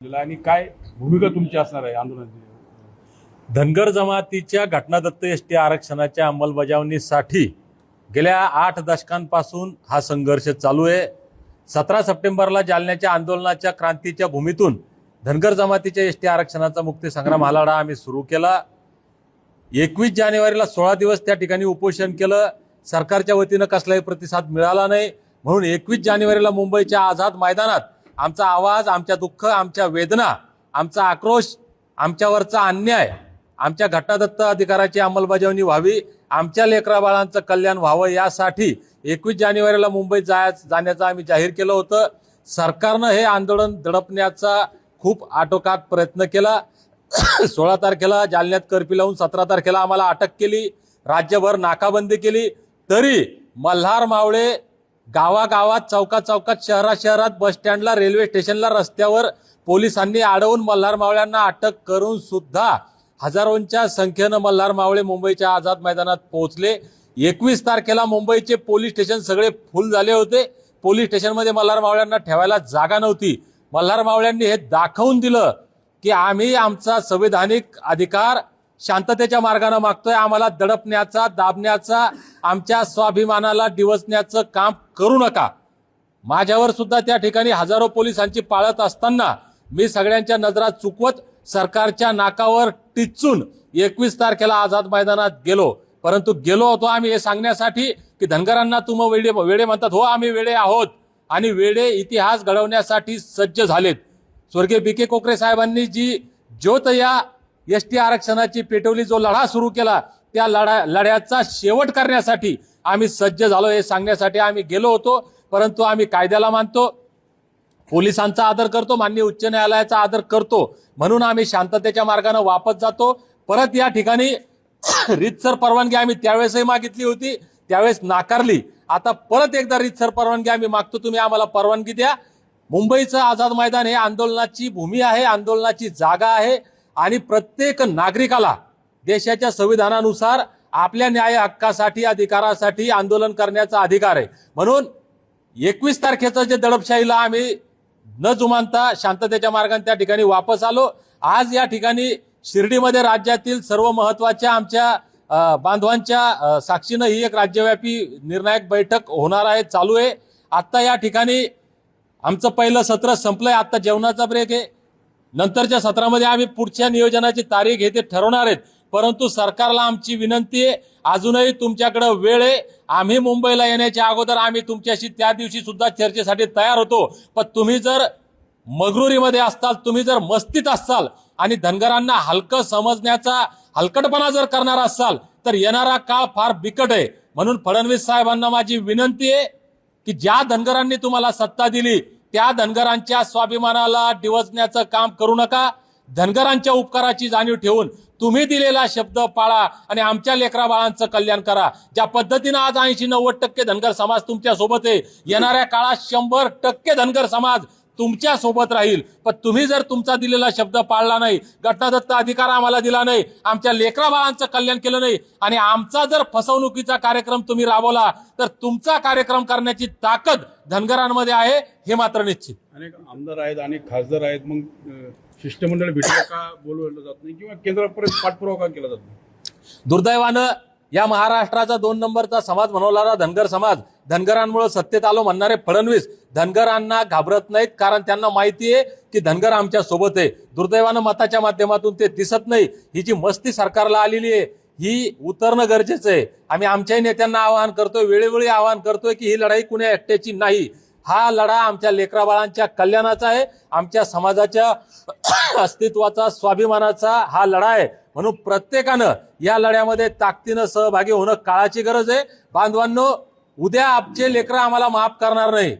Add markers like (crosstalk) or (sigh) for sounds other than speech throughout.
आणि काय भूमिका तुमची असणार आहे आंदोलनाची? धनगर जमातीच्या घटनादत्त एस टी आरक्षणाच्या अंमलबजावणीसाठी गेल्या आठ दशकांपासून हा संघर्ष चालू आहे. सतरा सप्टेंबरला जालन्याच्या आंदोलनाच्या क्रांतीच्या भूमीतून धनगर जमातीच्या एस टी आरक्षणाचा मुक्ती संग्राम हा लढा आम्ही सुरू केला. एकवीस जानेवारीला सोळा दिवस त्या ठिकाणी उपोषण केलं. सरकारच्या वतीनं कसलाही प्रतिसाद मिळाला नाही. म्हणून एकवीस जानेवारीला मुंबईच्या आझाद मैदानात आमचा आवाज आमच्या दुःख आमच्या वेदना आमचा आक्रोश आमच्यावरचा अन्याय आमच्या घटनादत्त अधिकाराची अंमलबजावणी व्हावी आमच्या लेकरा बाळांचं कल्याण व्हावं यासाठी एकवीस जानेवारीला मुंबईत जाय जाण्याचं आम्ही जाहीर केलं होतं. सरकारनं हे आंदोलन दडपण्याचा खूप आटोकाट प्रयत्न केला. (coughs) सोळा तारखेला जालन्यात कर्फ्यू लावून सतरा तारखेला आम्हाला अटक केली. राज्यभर नाकाबंदी केली. तरी मल्हार मावळे गावागावात चौकात चौकात शहरात शहरात बस स्टँडला रेल्वे स्टेशनला रस्त्यावर पोलिसांनी अडवून मल्हार मावळ्यांना अटक करून सुद्धा हजारोंच्या संख्येनं मल्हार मावळे मुंबईच्या आझाद मैदानात पोहोचले. एकवीस तारखेला मुंबईचे पोलीस स्टेशन सगळे फुल झाले होते. पोलीस स्टेशनमध्ये मल्हार मावळ्यांना ठेवायला जागा नव्हती. मल्हार मावळ्यांनी हे दाखवून दिलं की आम्ही आमचा संविधानिक अधिकार शांततेच्या मार्गाने मागतोय. आम्हाला दडपण्याचा दाबण्याचा आमच्या स्वाभिमानाला डिवचण्याचं काम करू नका. माझ्यावर सुद्धा त्या ठिकाणी हजारो पोलिसांची पाळत असताना मी सगळ्यांच्या नजरा चुकवत सरकारच्या नाकावर टिचून एकवीस तारखेला आझाद मैदानात गेलो. परंतु गेलो होतो आम्ही हे सांगण्यासाठी की धनगरांना तुम वेडे वेडे म्हणतात हो आम्ही वेडे आहोत. आणि वेडे इतिहास घडवण्यासाठी सज्ज झालेत. स्वर्गीय बी के कोकरे साहेबांनी जी ज्योत या एस टी आरक्षणाची पेटवली जो लढा सुरू केला त्या लढा लढ्याचा शेवट करण्यासाठी आम्ही सज्ज झालो हे सांगण्यासाठी आम्ही गेलो होतो. परंतु आम्ही कायद्याला मानतो पोलिसांचा आदर करतो माननीय उच्च न्यायालयाचा आदर करतो. म्हणून आम्ही शांततेच्या मार्गाने वापस जातो. परत या ठिकाणी (coughs) रितसर परवानगी आम्ही त्यावेळेसही मागितली होती त्यावेळेस नाकारली. आता परत एकदा रीतसर परवानगी आम्ही मागतो तुम्ही आम्हाला परवानगी द्या. मुंबईचं आझाद मैदान हे आंदोलनाची भूमी आहे आंदोलनाची जागा आहे. आणि प्रत्येक नागरिकाला देशाच्या संविधानानुसार आपल्या न्याय हक्कासाठी अधिकारासाठी आंदोलन करण्याचा अधिकार आहे. म्हणून एकवीस तारखेचं जे दडपशाहीला आम्ही न जुमानता शांततेच्या मार्गाने त्या ठिकाणी वापस आलो. आज या ठिकाणी शिर्डीमध्ये राज्यातील सर्व महत्त्वाच्या आमच्या बांधवांच्या साक्षीनं ही एक राज्यव्यापी निर्णायक बैठक होणार आहे चालू आहे. आत्ता या ठिकाणी आमचं पहिलं सत्र संपलंय. आत्ता जेवणाचा ब्रेक आहे. नंतरच्या सत्रामध्ये आम्ही पुढच्या नियोजनाची तारीख हे ते ठरवणार आहेत. परंतु सरकारला आमची विनंती आहे अजूनही तुमच्याकडे वेळ आहे. आम्ही मुंबईला येण्याच्या अगोदर आम्ही तुमच्याशी त्या दिवशी सुद्धा चर्चेसाठी तयार होतो. पण तुम्ही जर मगरुरीमध्ये असताल तुम्ही जर मस्तीत असाल आणि धनगरांना हलकं समजण्याचा हलकटपणा जर करणार असाल तर येणारा काळ फार बिकट आहे. म्हणून फडणवीस साहेबांना माझी विनंती आहे की ज्या धनगरांनी तुम्हाला सत्ता दिली त्या धनगरांच्या स्वाभिमानाला डिवचण्याचं काम करू नका. धनगरांच्या उपकाराची जाणीव ठेवून तुम्ही दिलेला शब्द पाळा आणि आमच्या लेकरा बाळांचं कल्याण करा. ज्या पद्धतीनं आज ऐंशी नव्वद टक्के धनगर समाज तुमच्यासोबत आहे येणाऱ्या काळात शंभर टक्के धनगर समाज तुमच्यासोबत राहील. पण तुम्ही जर तुमचा दिलेला शब्द पाळला नाही घटनादत्त अधिकार आम्हाला दिला नाही आमच्या लेकरा बाळांचं कल्याण केलं नाही आणि आमचा जर फसवणुकीचा कार्यक्रम तुम्ही राबवला तर तुमचा कार्यक्रम करण्याची ताकद धनगरांमध्ये आहे हे मात्र निश्चित. अनेक आमदार आहेत अनेक खासदार आहेत मग शिष्टमंडळ भेटायला का बोलवलं जात नाही किंवा केंद्रापर्यंत पाठपुरावा का केला जात नाही? दुर्दैवानं या महाराष्ट्राचा दोन नंबरचा समाज बनवणारा धनगर समाज. धनगरांमुळे सत्तेत आलो म्हणणारे फडणवीस धनगरांना घाबरत नाहीत कारण त्यांना माहिती आहे की धनगर आमच्यासोबत आहे. दुर्दैवानं मताच्या माध्यमातून ते दिसत नाही. ही जी मस्ती सरकारला आलेली आहे ही उतरणं गरजेचं आहे. आम्ही आमच्याही नेत्यांना आवाहन करतोय वेळोवेळी आवाहन करतोय की ही लढाई कुण्या एकट्याची नाही. हा लढा आमच्या लेकरा बाळांच्या कल्याणाचा आहे. आमच्या समाजाच्या (clears throat) अस्तित्वाचा स्वाभिमानाचा हा लढा आहे. म्हणून प्रत्येकानं या लढ्यामध्ये ताकदीनं सहभागी होणं काळाची गरज आहे. बांधवांनो उद्या आमचे लेकरं आम्हाला माफ करणार नाही.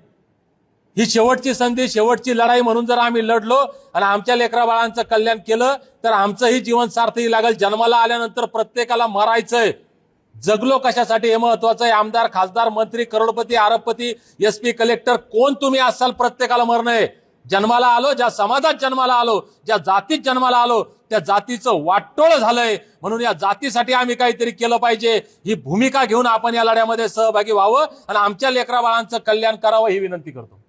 ही शेवटची संधी शेवटची लढाई म्हणून जर आम्ही लढलो आणि आमच्या लेकरा बाळांचं कल्याण केलं तर आमचंही जीवन सार्थही लागेल. जन्माला आल्यानंतर प्रत्येकाला मरायचंय. जगलो कशासाठी हे महत्वाचं आहे. आमदार खासदार मंत्री करोडपती आरबपती एस पी कलेक्टर कोण तुम्ही असाल प्रत्येकाला मरणं आहे. जन्माला आलो ज्या समाजात जन्माला आलो ज्या जातीत जन्माला आलो त्या जातीचं वाटोळ झालंय. म्हणून या जातीसाठी आम्ही काहीतरी केलं पाहिजे. ही भूमिका घेऊन आपण या लढ्यामध्ये सहभागी व्हावं आणि आमच्या लेकराबाळांचं कल्याण करावं ही विनंती करतो.